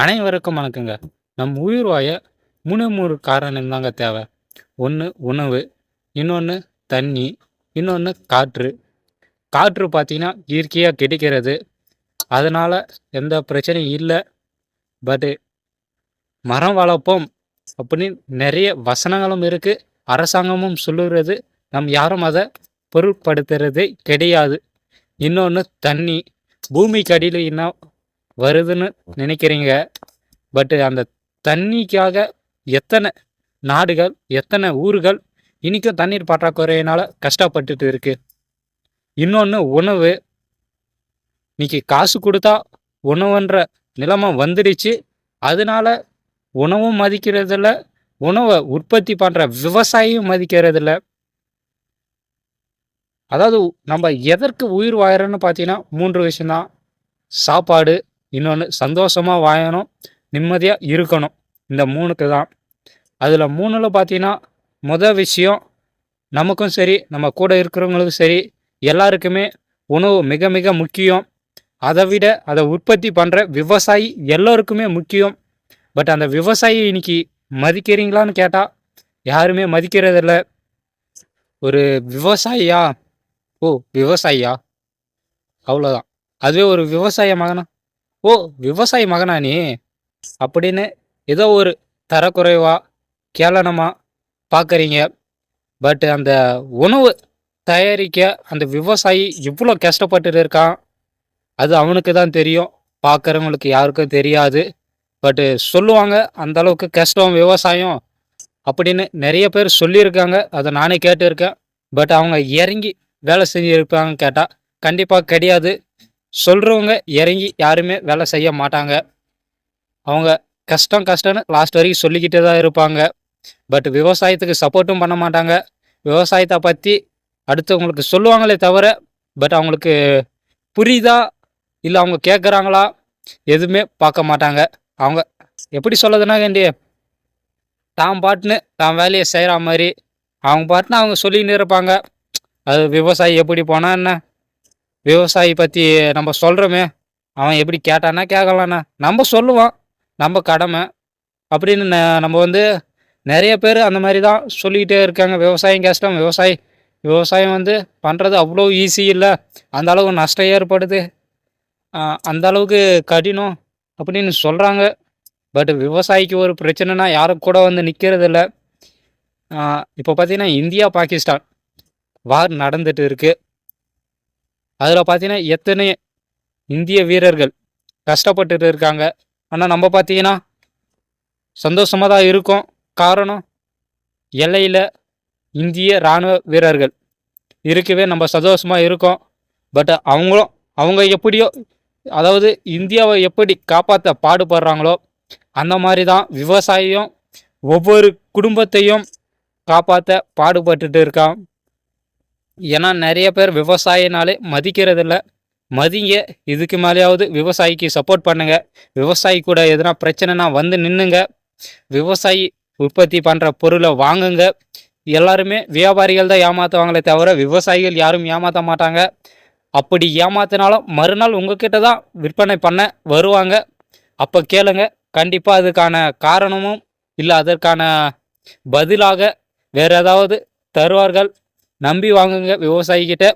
அனைவருக்கும் வணக்கங்க. நம் உயிர் வாய மூணு மூணு காரணம் தாங்க தேவை. ஒன்று உணவு இன்னொன்று தண்ணி இன்னொன்று காற்று. காற்று பார்த்தீங்கன்னா இயற்கையாக கிடைக்கிறது. அதனால் எந்த பிரச்சனையும் இல்லை. பட்டு மரம் வளர்ப்போம் அப்படின்னு நிறைய வசனங்களும் இருக்குது அரசாங்கமும் சொல்லுறது நம் யாரும் அதை பொருட்படுத்துறதே கிடையாது. இன்னொன்று தண்ணி. பூமிக்கு அடியில் என்ன வருதுன்னு நினைக்கிறீங்க. பட்டு அந்த தண்ணிக்காக எத்தனை நாடுகள் எத்தனை ஊர்கள் இன்றைக்கும் தண்ணீர் பற்றாக்குறையினால் கஷ்டப்பட்டுட்டு இருக்கு. இன்னொன்று உணவு. இன்னைக்கு காசு கொடுத்தா உணவுன்ற நிலைமை வந்துடுச்சு. அதனால உணவும் மதிக்கிறதில்ல உணவை உற்பத்தி பண்ணுற விவசாயியும் மதிக்கிறதில்ல. அதாவது நம்ம எதற்கு உயிர் வாழறோன்னு பார்த்தீங்கன்னா மூன்று விஷயம்தான். சாப்பாடு இன்னொன்று சந்தோஷமாக வாழணும் நிம்மதியாக இருக்கணும். இந்த மூணுக்கு தான். அதில் மூணில் பார்த்தீங்கன்னா முதல் விஷயம் நமக்கும் சரி நம்ம கூட இருக்கிறவங்களுக்கும் சரி எல்லாருக்குமே உணவு மிக மிக முக்கியம். அதை விட அதை உற்பத்தி பண்ணுற விவசாயி எல்லோருக்குமே முக்கியம். பட் அந்த விவசாயி இன்னைக்கு மதிக்கிறீங்களான்னு கேட்டால் யாருமே மதிக்கிறதில்ல. ஒரு விவசாயியா? ஓ விவசாயியா? அவ்வளோதான் அதுவே ஒரு விவசாய மகனா? ஓ விவசாயி மகனா நீ? அப்படின்னு ஏதோ ஒரு தரக்குறைவாக கேளனமாக பார்க்குறீங்க பட் அந்த உணவு தயாரிக்க அந்த விவசாயி இவ்வளோ கஷ்டப்பட்டு இருக்கான். அது அவனுக்கு தான் தெரியும். பார்க்குறவங்களுக்கு யாருக்கும் தெரியாது. பட்டு சொல்லுவாங்க அந்த அளவுக்கு கஷ்டம் விவசாயம் அப்படின்னு நிறைய பேர் சொல்லியிருக்காங்க. அதை நானே கேட்டிருக்கேன். பட் அவங்க இறங்கி வேலை செஞ்சுருப்பாங்க கேட்டால் கண்டிப்பாக கிடையாது. சொல்கிறவங்க இறங்கி யாருமே வேலை செய்ய மாட்டாங்க. அவங்க கஷ்டம் கஷ்டம்னு லாஸ்ட் வரைக்கும் சொல்லிக்கிட்டே தான் இருப்பாங்க. பட் விவசாயத்துக்கு சப்போர்ட்டும் பண்ண மாட்டாங்க. விவசாயத்தை பற்றி அடுத்தவங்களுக்கு சொல்லுவாங்களே தவிர பட் அவங்களுக்கு புரியுதா? இல்லை அவங்க கேட்குறாங்களா எதுவுமே பார்க்க மாட்டாங்க. அவங்க எப்படி சொல்லுதுன்னா வேண்டி தான் பாட்டுன்னு தான் வேலையை செய்கிற மாதிரி. அவங்க பாட்டுன்னு அவங்க சொல்லின்னு இருப்பாங்க. அது விவசாயி எப்படி போனால் என்ன? விவசாயி பற்றி நம்ம சொல்கிறோமே அவன் எப்படி கேட்டானா கேட்கலாண்ணா நம்ம சொல்லுவோம். நம்ம கடமை. அப்படின்னு ந- நம்ம வந்து நிறைய பேர் அந்த மாதிரி தான் சொல்லிக்கிட்டே இருக்காங்க. விவசாயம் கஷ்டம் விவசாயி விவசாயம் வந்து பண்ணுறது அவ்வளோ ஈஸி இல்லை. அந்த அளவுக்கு நஷ்டம் ஏற்படுது. அந்த அளவுக்கு கடினம் அப்படின்னு சொல்கிறாங்க பட் விவசாயிக்கு ஒரு பிரச்சனைனா யாரும் கூட வந்து நிற்கிறது இல்லை. இப்போ பார்த்தீங்கன்னா இந்தியா பாகிஸ்தான். வார் நடந்துட்டு இருக்குது அதில் பார்த்தீங்கன்னா எத்தனை இந்திய வீரர்கள் கஷ்டப்பட்டுட்டு இருக்காங்க. ஆனால் நம்ம பார்த்தீங்கன்னா சந்தோஷமாக தான் இருக்கோம். காரணம் எல்லையில் இந்திய இராணுவ வீரர்கள். இருக்கவே நம்ம சந்தோஷமாக இருக்கோம். பட் அவங்களும் அவங்க எப்படியோ அதாவது இந்தியாவை எப்படி காப்பாற்ற பாடுபடுறாங்களோ அந்த மாதிரி தான் விவசாயியும் ஒவ்வொரு குடும்பத்தையும் காப்பாற்ற பாடுபட்டுட்டு இருக்கான். ஏன்னா நிறைய பேர் விவசாயினாலே மதிக்கிறதில்ல. மதிங்க இதுக்கு மேலேயாவது விவசாயிக்கு சப்போர்ட் பண்ணுங்கள் விவசாயி கூட எதுனா பிரச்சனைனா வந்து நின்னுங்க. விவசாயி உற்பத்தி பண்ணுற பொருளை வாங்குங்க. எல்லாருமே வியாபாரிகள் தான் ஏமாத்துவாங்களே தவிர விவசாயிகள் யாரும் ஏமாற்ற மாட்டாங்க. அப்படி ஏமாத்தினாலும் மறுநாள் உங்ககிட்ட தான் விற்பனை பண்ண வருவாங்க. அப்போ கேளுங்க. கண்டிப்பாக அதுக்கான காரணமும் இல்லை அதற்கான பதிலாக வேறு ஏதாவது தருவார்கள். நம்பி வாங்குங்க விவசாயிகிட்ட.